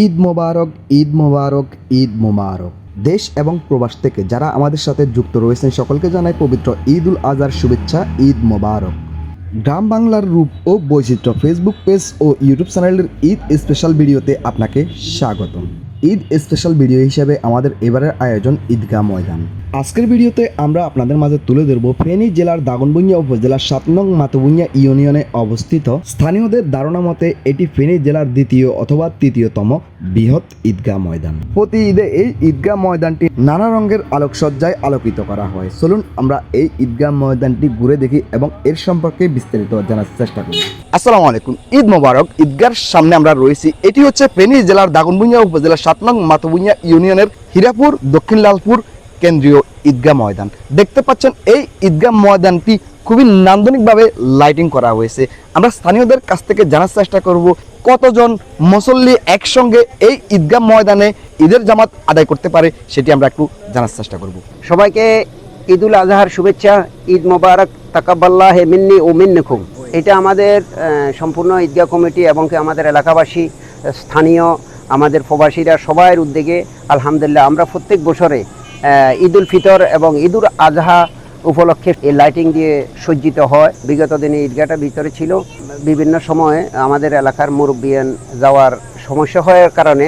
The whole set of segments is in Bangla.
ঈদ মোবারক ঈদ মোবারক ঈদ মোবারক। দেশ এবং প্রবাস থেকে যারা আমাদের সাথে যুক্ত রয়েছেন, সকলকে জানায় পবিত্র ঈদ উল আজহার শুভেচ্ছা, ঈদ মোবারক। গ্রাম বাংলার রূপ ও বৈচিত্র্য ফেসবুক পেজ ও ইউটিউব চ্যানেলের ঈদ স্পেশাল ভিডিওতে আপনাকে স্বাগত ঈদ স্পেশাল ভিডিও হিসেবে আমাদের এবারের আয়োজন ঈদগাহ ময়দান। আজকের ভিডিওতে আমরা আপনাদের মাঝে তুলে ধরব ফেনী জেলার দাগনভূঞা উপজেলার সাত নং মাতভূঞা ইউনিয়নে অবস্থিত স্থানীয়দের ধারণা মতে এটি ফেনী জেলার দ্বিতীয় অথবা তৃতীয়তম বৃহৎ ঈদগাহ ময়দান। প্রতি ঈদে এই ঈদগাহ ময়দানটি নানা রঙের আলোকসজ্জায় আলোকিত করা হয়। চলুন আমরা এই ঈদগাহ ময়দানটি ঘুরে দেখি এবং এর সম্পর্কে বিস্তারিত জানার চেষ্টা করি। আসসালামু আলাইকুম। ঈদ মোবারক। ঈদগার সামনে আমরা রয়েছি। এটি হচ্ছে ফেনী জেলার দাগনভূঞা উপজেলার সাত নং মাতভূঞা ইউনিয়নের হীরাপুর, দক্ষিণ লালপুর কেন্দ্রীয় ঈদগাহ ময়দান। দেখতে পাচ্ছেন, এই ঈদগাহ ময়দানটি খুবই নান্দনিকভাবে লাইটিং করা হয়েছে। আমরা স্থানীয়দের কাছ থেকে জানার চেষ্টা করব, কতজন মুসল্লি একসঙ্গে এই ঈদগাহ ময়দানে ঈদের জামাত আদায় করতে পারে, সেটি আমরা একটু জানার চেষ্টা করব। সবাইকে ঈদুল আজহার শুভেচ্ছা, ঈদ মোবারক তাকাবাল্লাহ হে মিন্নি ও মিন্নকুম। এটা আমাদের সম্পূর্ণ ঈদগাহ কমিটি এবং আমাদের এলাকাবাসী, স্থানীয়, আমাদের প্রবাসীরা সবাইয়ের উদ্যোগে, আলহামদুলিল্লাহ, আমরা প্রত্যেক বছরে ঈদুল ফিতর এবং ঈদুল আজহা উপলক্ষে এই লাইটিং দিয়ে সজ্জিত হয়। বিগত দিনে ঈদগাহটা ভিতরে ছিল। বিভিন্ন সময়ে আমাদের এলাকার মুরব্বিয়ান যাওয়ার সমস্যা হওয়ার কারণে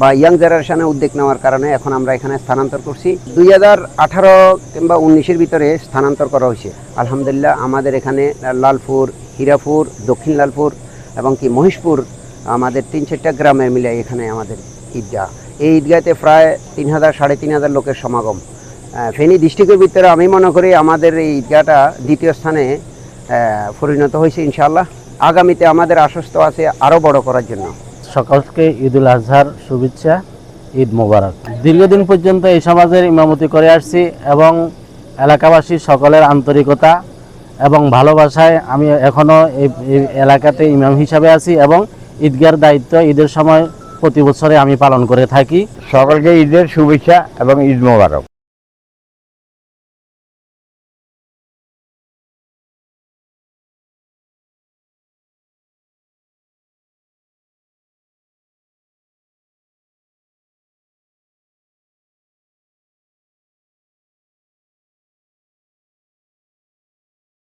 বা ইয়াং জেনারেশনে উদ্যোগ নেওয়ার কারণে এখন আমরা এখানে স্থানান্তর করছি। দুই হাজার আঠারো কিংবা উনিশের ভিতরে স্থানান্তর করা হয়েছে। আলহামদুলিল্লাহ আমাদের এখানে লালপুর, হীরাপুর, দক্ষিণ লালপুর এবং কি মহিষপুর আমাদের তিন চারটা গ্রামের মিলে এখানে আমাদের ঈদগাহ। এই ঈদগাহতে প্রায় তিন হাজার, সাড়ে তিন হাজার লোকের সমাগম। ফেনী ডিস্ট্রিক্টের ভিতরে আমি মনে করি আমাদের এই ঈদগাহটা দ্বিতীয় স্থানে পরিণত হয়েছে ইনশাল্লাহ আগামীতে আমাদের আশ্বস্ত আছে আরও বড় করার জন্য। সকলকে ঈদুল আজহার শুভেচ্ছা, ঈদ মোবারক। দীর্ঘদিন পর্যন্ত এই সমাজের ইমামতি করে আসছি এবং এলাকাবাসী সকলের আন্তরিকতা এবং ভালোবাসায় আমি এখনও এই এলাকাতে ইমাম হিসাবে আছি এবং ঈদগার দায়িত্ব ঈদের সময় প্রতি বছরে আমি পালন করে থাকি। সকলকে ঈদের শুভেচ্ছা এবং ঈদ মোবারক।